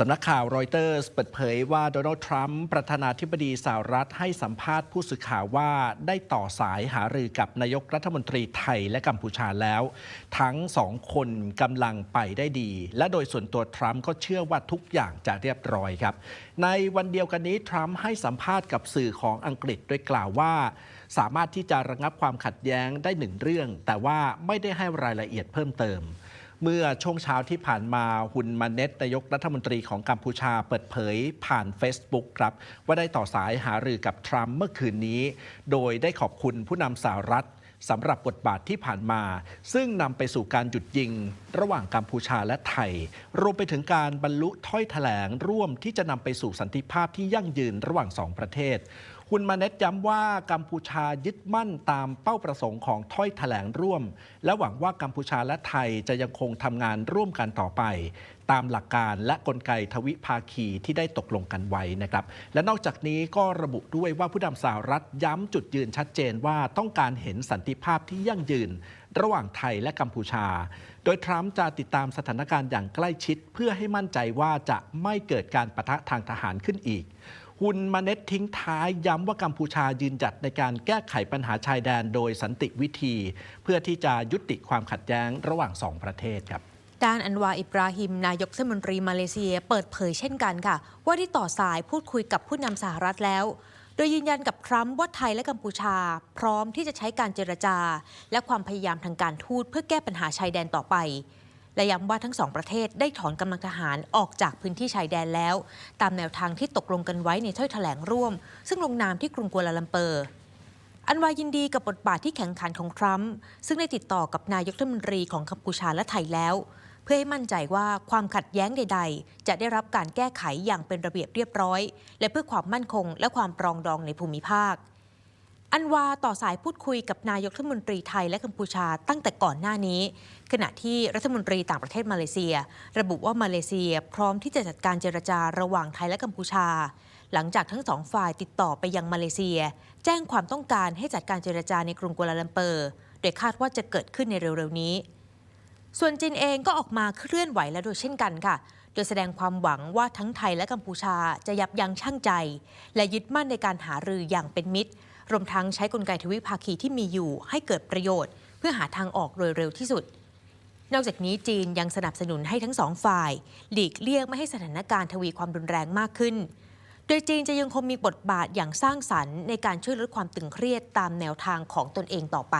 สำนักข่าวรอยเตอร์สเปิดเผยว่าโดนัลด์ทรัมป์ประธานาธิบดีสหรัฐให้สัมภาษณ์ผู้สื่อข่าวว่าได้ต่อสายหารือกับนายกรัฐมนตรีไทยและกัมพูชาแล้ว ทั้งสองคนกำลังไปได้ดี และโดยส่วนตัวทรัมป์ก็เชื่อว่าทุกอย่างจะเรียบร้อยครับ ในวันเดียวกันนี้ทรัมป์ให้สัมภาษณ์กับสื่อของอังกฤษโดยกล่าวว่า สามารถที่จะระงับความขัดแย้งได้หนึ่งเรื่อง แต่ว่าไม่ได้ให้รายละเอียดเพิ่มเติม เมื่อช่วงเช้าที่ผ่านมาฮุนมาเนตนายกรัฐมนตรีของกัมพูชาเปิดเผยผ่าน Facebook ครับ ว่าได้ต่อสายหารือกับทรัมป์เมื่อคืนนี้ โดยได้ขอบคุณผู้นำสหรัฐสำหรับบทบาทที่ผ่านมา ซึ่งนำไปสู่การหยุดยิง ระหว่างกัมพูชาและไทย รวมไปถึงการบรรลุถ้อยแถลงร่วมที่จะนำไปสู่สันติภาพที่ยั่งยืนระหว่างสองประเทศ คุณมาเน็ตย้ำว่ากัมพูชายึดมั่นตามเป้าประสงค์ของถ้อยแถลงร่วม และหวังว่ากัมพูชาและไทยจะยังคงทำงานร่วมกันต่อไป ตามหลักการและกลไกทวิภาคีที่ได้ตกลงกันไว้นะครับ และนอกจากนี้ก็ระบุด้วยว่าผู้นำสหรัฐย้ำจุดยืนชัดเจนว่าต้องการเห็นสันติภาพที่ยั่งยืน ระหว่างไทยและกัมพูชา โดยทรัมป์จะติดตามสถานการณ์อย่างใกล้ชิด เพื่อให้มั่นใจว่าจะไม่เกิดการปะทะทางทหารขึ้นอีก ฮุนมาเน็ตทิ้งท้ายย้ำว่ากัมพูชายืนจัดในการแก้ไขปัญหาชายแดนโดยสันติวิธี เพื่อที่จะยุติความขัดแย้งระหว่างสองประเทศครับด้านอันวาอิบราฮิม นายกเทศมนตรีมาเลเซียเปิดเผยเช่นกันค่ะ ว่าได้ต่อสายพูดคุยกับผู้นำสหรัฐแล้ว โดยยืนยันกับทรัมป์ว่าไทยและกัมพูชา พร้อมที่จะใช้การเจรจา และความพยายามทางการทูตเพื่อแก้ปัญหาชายแดนต่อไป และย้ำว่าทั้งสองประเทศได้ถอนกำลังทหารออกจากพื้นที่ชายแดนแล้ว ตามแนวทางที่ตกลงกันไว้ในถ้อยแถลงร่วม ซึ่งลงนามที่กรุงกัวลาลัมเปอร์อันวายินดีกับบทบาทที่แข็งขันของทรัมป์ซึ่งได้ติดต่อกับนายกรัฐมนตรีของกัมพูชาและไทยแล้ว เพื่อให้มั่นใจว่าความขัดแย้งใด ๆ จะได้รับการแก้ไขอย่างเป็นระเบียบเรียบร้อย และเพื่อความมั่นคงและความปรองดองในภูมิภาค อันวาต่อสายพูดคุยกับนายกรัฐมนตรีไทยและกัมพูชาตั้งแต่ก่อนหน้านี้ ขณะที่รัฐมนตรีต่างประเทศมาเลเซีย ระบุว่ามาเลเซียพร้อมที่จะจัดการเจรจาระหว่างไทยและกัมพูชา หลังจากทั้งสองฝ่ายติดต่อไปยังมาเลเซีย แจ้งความต้องการให้จัดการเจรจาในกรุงกัวลาลัมเปอร์ โดยคาดว่าจะเกิดขึ้นในเร็วๆนี้ ส่วนจีนเองก็ออกมาเคลื่อนไหวแล้วโดยเช่นกันค่ะโดยแสดงความหวังว่าทั้งไทยและกัมพูชาจะยับยั้งชั่งใจ และยึดมั่นในการหารืออย่างเป็นมิตร รวมทั้งใช้กลไกทวิภาคีที่มีอยู่ให้เกิดประโยชน์ เพื่อหาทางออกโดยเร็วที่สุด นอกจากนี้จีนยังสนับสนุนให้ทั้งสองฝ่าย หลีกเลี่ยงไม่ให้สถานการณ์ทวีความรุนแรงมากขึ้น โดยจีนจะยังคงมีบทบาทอย่างสร้างสรรค์ในการช่วยลดความตึงเครียดตามแนวทางของตนเองต่อไป